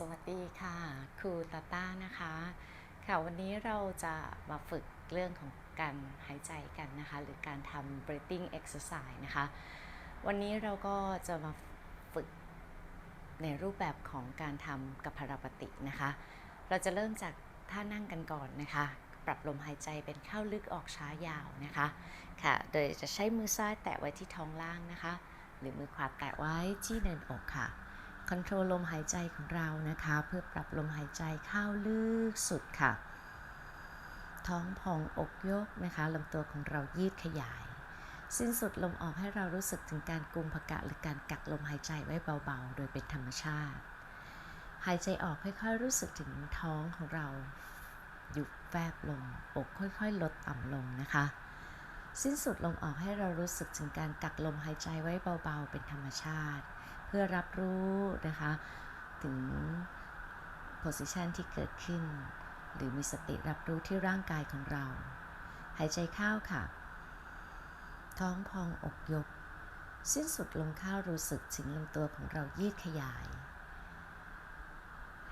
สวัสดีค่ะครูตาต้านะคะ ค่ะวันนี้เราจะมาฝึกเรื่องของการหายใจกันนะคะ หรือการทำ breathing exercise นะคะ วันนี้เราก็จะมาฝึกในรูปแบบของการทำกัพพารปฏินะคะ เราจะเริ่มจากท่านั่งกันก่อนนะคะ ปรับลมหายใจเป็นเข้าลึกออกช้ายาวนะคะ ค่ะ โดยจะใช้มือซ้ายแตะไว้ที่ท้องล่างนะคะ หรือมือขวาแตะไว้ที่เนินอกค่ะ คอนโทรลลมหายใจของเรานะคะ เพื่อปรับลมหายใจเข้าลึกสุดค่ะ ท้องพองอกยกนะคะลำตัวของเรายืดขยาย สิ้นสุดลมออกให้เรารู้สึกถึงการกุมภกะหรือการกักลมหายใจไว้เบาๆ โดยเป็นธรรมชาติ หายใจออกค่อยๆรู้สึกถึงท้องของเราหยุดแฟบลง อกค่อยๆ ลดต่ำลงนะคะ สิ้นสุดลมออกให้เรารู้สึกถึงการกักลมหายใจไว้เบาๆ เป็นธรรมชาติ พื่อรับรู้นะคะ ถึง position ที่เกิดขึ้น หรือมีสติรับรู้ที่ร่างกายของเรา หายใจเข้าค่ะ ท้องพองอกยก สิ้นสุดลมเข้ารู้สึกถึงลำตัวของเรายืดขยาย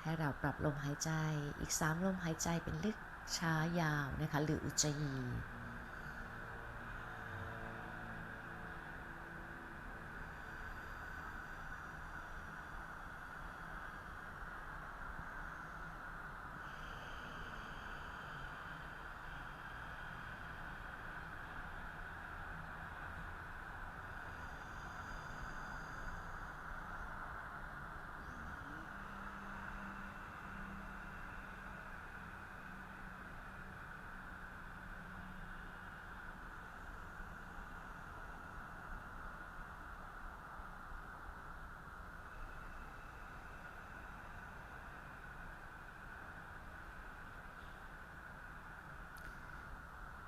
ให้เราปรับลมหายใจอีก 3 ลมหายใจเป็นลึกช้ายาวนะคะ หรืออุจจี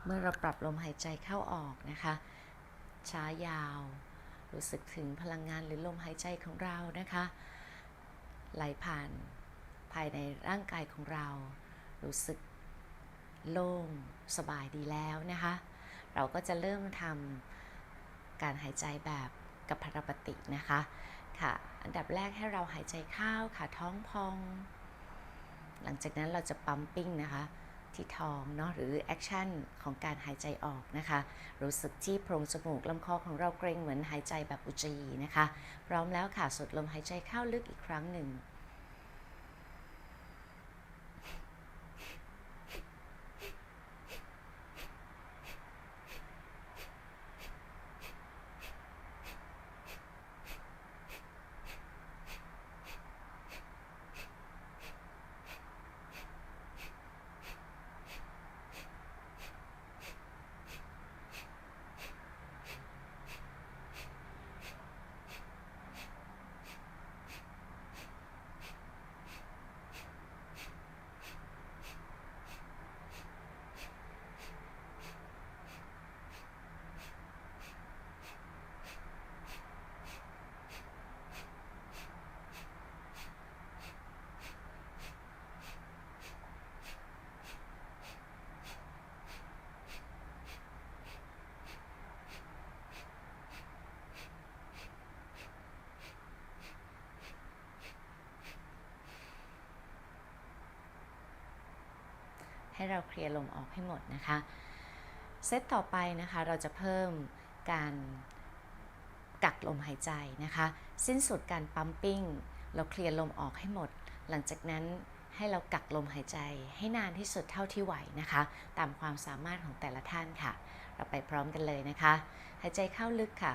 เมื่อเราปรับลมหายใจเข้าออกนะคะ ช้ายาว รู้สึกถึงพลังงานหรือลมหายใจของเรานะคะ ไหลผ่านภายในร่างกายของเรา รู้สึกโล่งสบายดีแล้วนะคะ เราก็จะเริ่มทำการหายใจแบบกับพารปฏินะคะค่ะ อันดับแรกให้เราหายใจเข้าค่ะท้องพอง หลังจากนั้นเราจะปั๊มปิ้งนะคะ ที่ท้องเนาะหรือแอคชั่นของการหายใจออกนะคะ รู้สึกที่โพรงจมูกลำคอของเราเกรงเหมือนหายใจแบบอุจจีนะคะ พร้อมแล้วค่ะสูดลมหายใจเข้าลึกอีกครั้งหนึ่ง ให้เราเคลียร์ลมออกให้หมดนะคะเซตต่อไปนะคะเราจะเพิ่มการกักลมหายใจนะคะ สิ้นสุดการปั๊มปิ้ง เราเคลียร์ลมออกให้หมด หลังจากนั้นให้เรากักลมหายใจให้นานที่สุดเท่าที่ไหวนะคะ ตามความสามารถของแต่ละท่านค่ะ เราไปพร้อมกันเลยนะคะ หายใจเข้าลึกค่ะ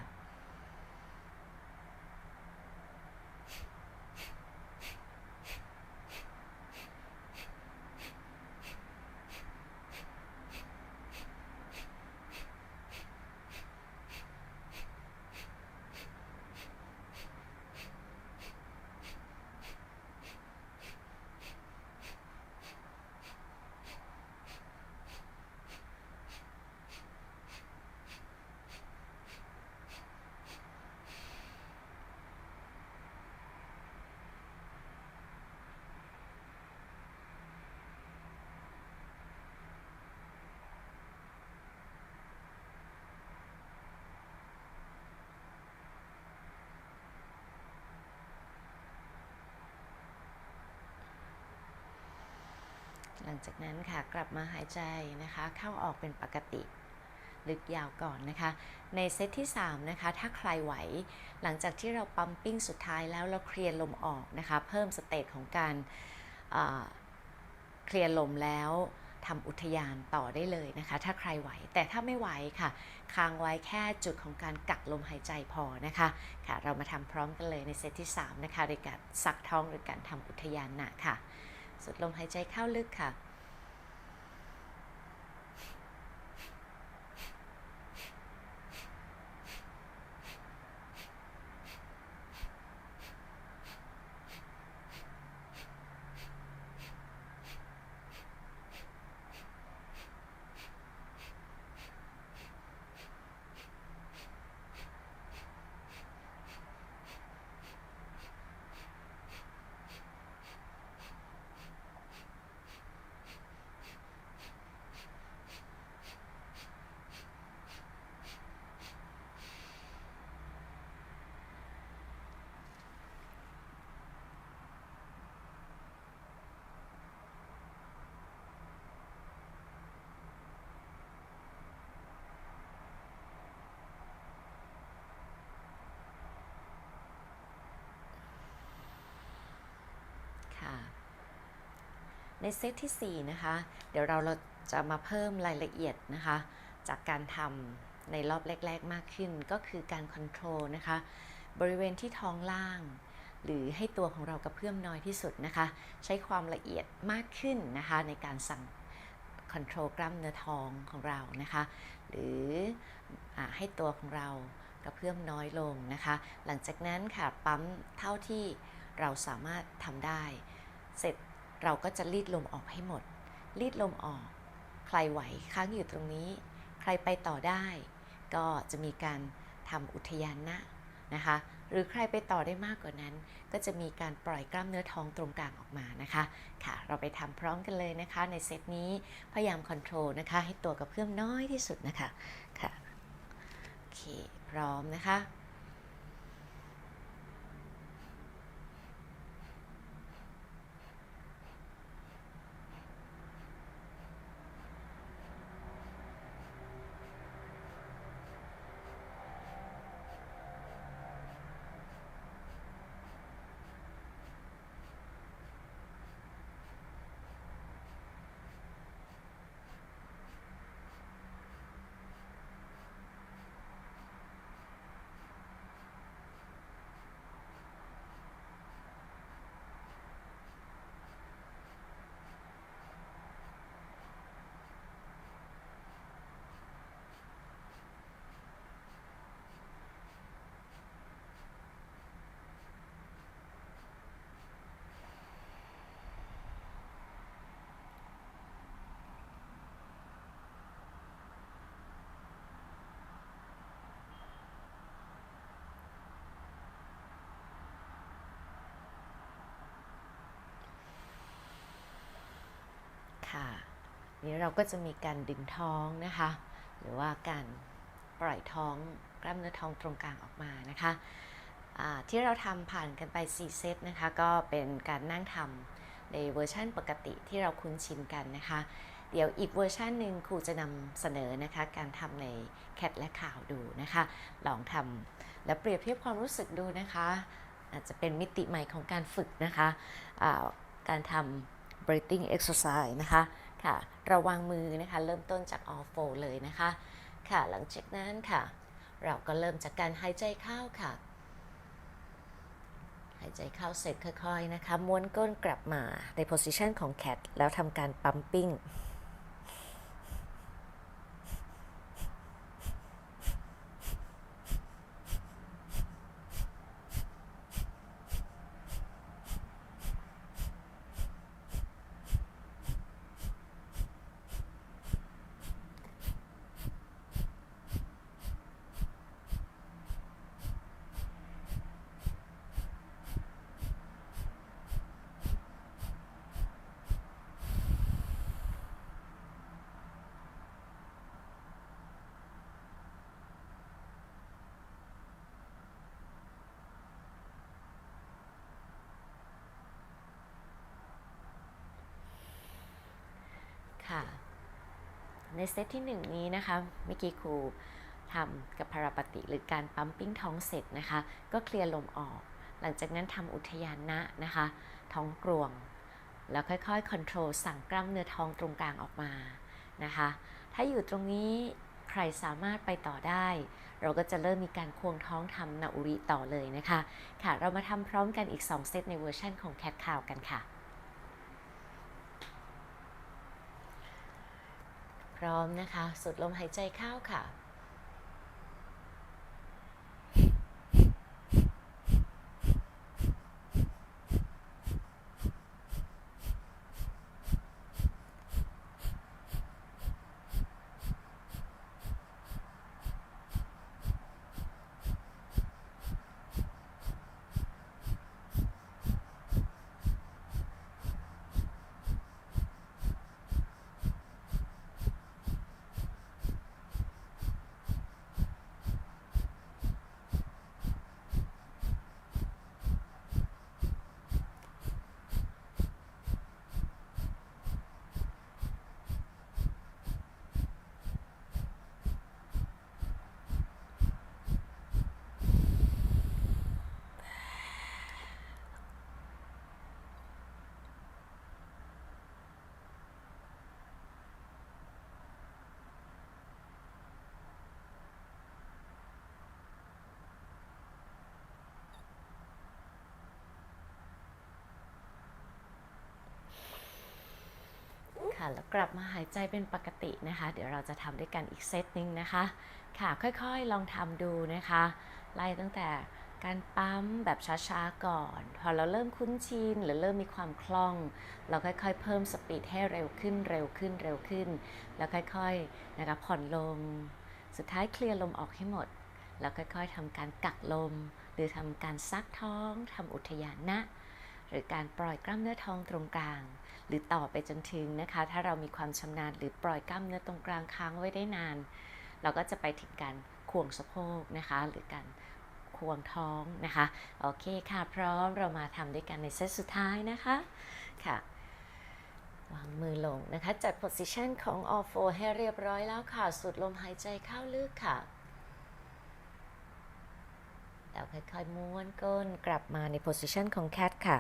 ลังจากนั้นค่ะกลับมาหายใจนะคะ เข้าออกเป็นปกติ ลึกยาวก่อนนะคะ ในเซตที่ 3 นะคะ ถ้าใครไหว หลังจากที่เราปั๊มปิ้งสุดท้ายแล้วเราเคลียร์ลมออกนะคะ เพิ่มสเตจของการเคลียร์ลมแล้วทำอุทยานต่อได้เลยนะคะ ถ้าใครไหว แต่ถ้าไม่ไหวค่ะค้างไว้แค่จุดของการกักลมหายใจพอนะคะค่ะ เรามาทำพร้อมกันเลยในเซตที่ 3 นะคะโดยการซักท้องหรือการทำอุทยานหนะค่ะ สุดลมหายใจเข้าลึกค่ะ ในเซตที่ 4 นะคะ เดี๋ยวเราเราจะมาเพิ่มรายละเอียดนะคะ จากการทำในรอบแรก ๆ มากขึ้น ก็คือการคอนโทรลนะคะ บริเวณที่ท้องล่าง หรือให้ตัวของเรากระเพื่อมน้อยที่สุดนะคะ ใช้ความละเอียดมากขึ้นนะคะ ในการสั่งคอนโทรลกล้ามเนื้อท้องของเรานะคะ หรืออให้ตัวของเรากระเพื่อมน้อยลงนะคะ หลังจากนั้นค่ะปั๊มเท่าที่เราสามารถทำได้ เสร็จ เราก็จะรีดลมออกให้หมด รีดลมออก ใครไหวค้างอยู่ตรงนี้ ใครไปต่อได้ ก็จะมีการทำอุทยานนะนะคะ หรือใครไปต่อได้มากกว่านั้น ก็จะมีการปล่อยกล้ามเนื้อท้องตรงกลางออกมานะคะ ค่ะ เราไปทำพร้อมกันเลยนะคะ ในเซตนี้ พยายามคอนโทรลนะคะ ให้ตัวกับเพื่อมน้อยที่สุดนะคะ ค่ะ โอเค พร้อมนะคะ ค่ะนี้เราก็จะมีการดึงท้องนะคะ หรือว่าการปล่อยท้องกล้ามเนื้อท้องตรงกลางออกมานะคะที่เราทำผ่านกันไป 4 เซตนะคะ ก็เป็นการนั่งทำในเวอร์ชั่นปกติที่เราคุ้นชินกันนะคะ เดี๋ยวอีกเวอร์ชันหนึ่งครูจะนำเสนอนะคะ การทำในแคทและข่าวดูนะคะ ลองทำแล้วเปรียบเทียบความรู้สึกดูนะคะ อาจจะเป็นมิติใหม่ของการฝึกนะคะาการทำ breathing exercise นะคะค่ะระวังมือนะคะเริ่มต้นจาก all four เลยนะคะค่ะหลังจากนั้นค่ะ เราก็เริ่มจากการหายใจเข้าค่ะ หายใจเข้าเสร็จค่อยๆนะคะม้วนก้นกลับมาใน position ของ cat แล้วทำการ pumping ค ในเซตที่ 1 นี้นะคะเมื่อกี้ครูทำกับพาราปติหรือการปั๊มปิ้งท้องเสร็จนะคะ ก็เคลียร์ลมออก หลังจากนั้นทำอุทยานนะนะคะ ท้องกลวง แล้วค่อยๆคอนโทรลสั่งกล้ามเนื้อท้องตรงกลางออกมานะคะ ถ้าอยู่ตรงนี้ใครสามารถไปต่อได้ เราก็จะเริ่มมีการควงท้องทำนาอุริต่อเลยนะคะ ค่ะ เรามาทำพร้อมกันอีก 2 เซตในเวอร์ชันของ Cat Cow กันค่ะ พร้อมนะคะ สุดลมหายใจเข้าค่ะ ค่ะ แล้วกลับมาหายใจเป็นปกตินะคะ เดี๋ยวเราจะทำด้วยกันอีกเซตหนึ่งนะคะ ค่ะค่อยๆลองทำดูนะคะ ไล่ตั้งแต่การปั๊มแบบช้าๆก่อน พอเราเริ่มคุ้นชินหรือเริ่มมีความคล่อง เราค่อยๆ เพิ่มสปีดให้เร็วขึ้นเร็วขึ้นเร็วขึ้น แล้วค่อยๆนะคะผ่อนลง สุดท้ายเคลียร์ลมออกให้หมด แล้วค่อยๆทำการกักลม หรือทำการซักท้องทำอุทยานนะ หรือการปล่อยกล้ามเนื้อท้องตรงกลาง หรือต่อไปจนถึงนะคะ ถ้าเรามีความชำนาญหรือปล่อยกล้ามเนื้อตรงกลางค้างไว้ได้นาน เราก็จะไปถึงการควงสะโพกนะคะ หรือการควงท้องนะคะ โอเคค่ะพร้อมเรามาทำด้วยกันในเซตสุดท้ายนะคะค่ะวางมือลงนะคะ จัด position ของ all four ให้เรียบร้อยแล้วค่ะ สุดลมหายใจเข้าลึกค่ะ แล้วค่อยๆม้วนก้นกลับมาในโพสิชันของแคทค่ะ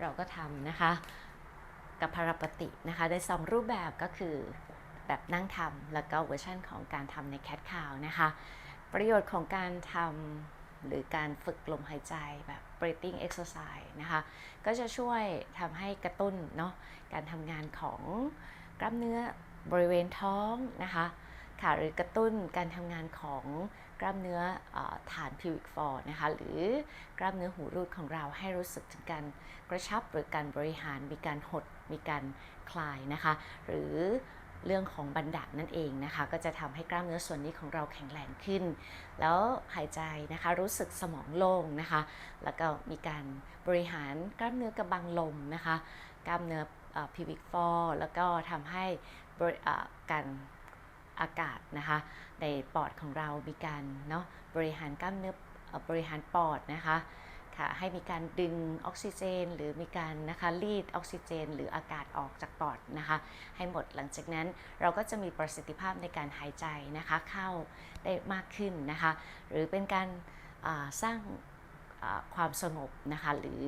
เราก็ทำนะคะกับพารปตินะคะได้สองรูปแบบก็คือแบบนั่งทำแล้วก็เวอร์ชันของการทำในแคทคาวนะคะ ประโยชน์ของการทำหรือการฝึกลมหายใจแบบ breathing exercise นะคะ ก็จะช่วยทำให้กระตุ้นเนาะการทำงานของกล้ามเนื้อบริเวณท้องนะคะ ค่ะหรือกระตุ้นการทำงานของกล้ามเนื้ออฐาน pubic floor นะคะหรือกล้ามเนื้อหูรูดของเราให้รู้สึกถึงการกระชับหรือการบริหารมีการหดมีการคลายนะคะหรือเรื่องของบันดานั่นเองนะคะ ก็จะทำให้กล้ามเนื้อส่วนนี้ของเราแข็งแรงขึ้น แล้วหายใจนะคะรู้สึกสมองโล่งนะคะ แล้วก็มีการบริหารกล้ามเนื้อกระบังลมนะคะ กล้ามเนื้อพิวิกฟอร์แล้วก็ทำให้การ อากาศนะคะ ในปอดของเรามีการเนาะบริหารกล้ามเนื้อบริหารปอดนะคะค่ะให้มีการดึงออกซิเจน หรือมีการนะคะรีดออกซิเจน หรืออากาศออกจากปอดนะคะ ให้หมดหลังจากนั้นเราก็จะมีประสิทธิภาพในการหายใจนะคะเข้าได้มากขึ้นนะคะ หรือเป็นการสร้าง ความสงบนะคะหรือ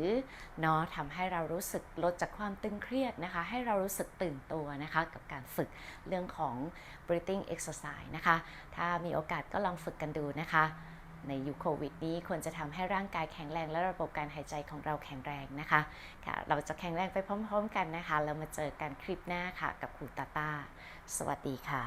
เนาะทำให้เรารู้สึกลดจากความตึงเครียดนะคะให้เรารู้สึกตื่นตัวนะคะกับการฝึกเรื่องของ breathing exercise นะคะถ้ามีโอกาสก็ลองฝึกกันดูนะคะในยุคโควิดนี้ควรจะทำให้ร่างกายแข็งแรง และระบบการหายใจของเราแข็งแรงนะคะค่ะเราจะแข็งแรงไปพร้อม ๆ กันนะคะ แล้วมาเจอกันคลิปหน้าค่ะกับครูตาตา สวัสดีค่ะ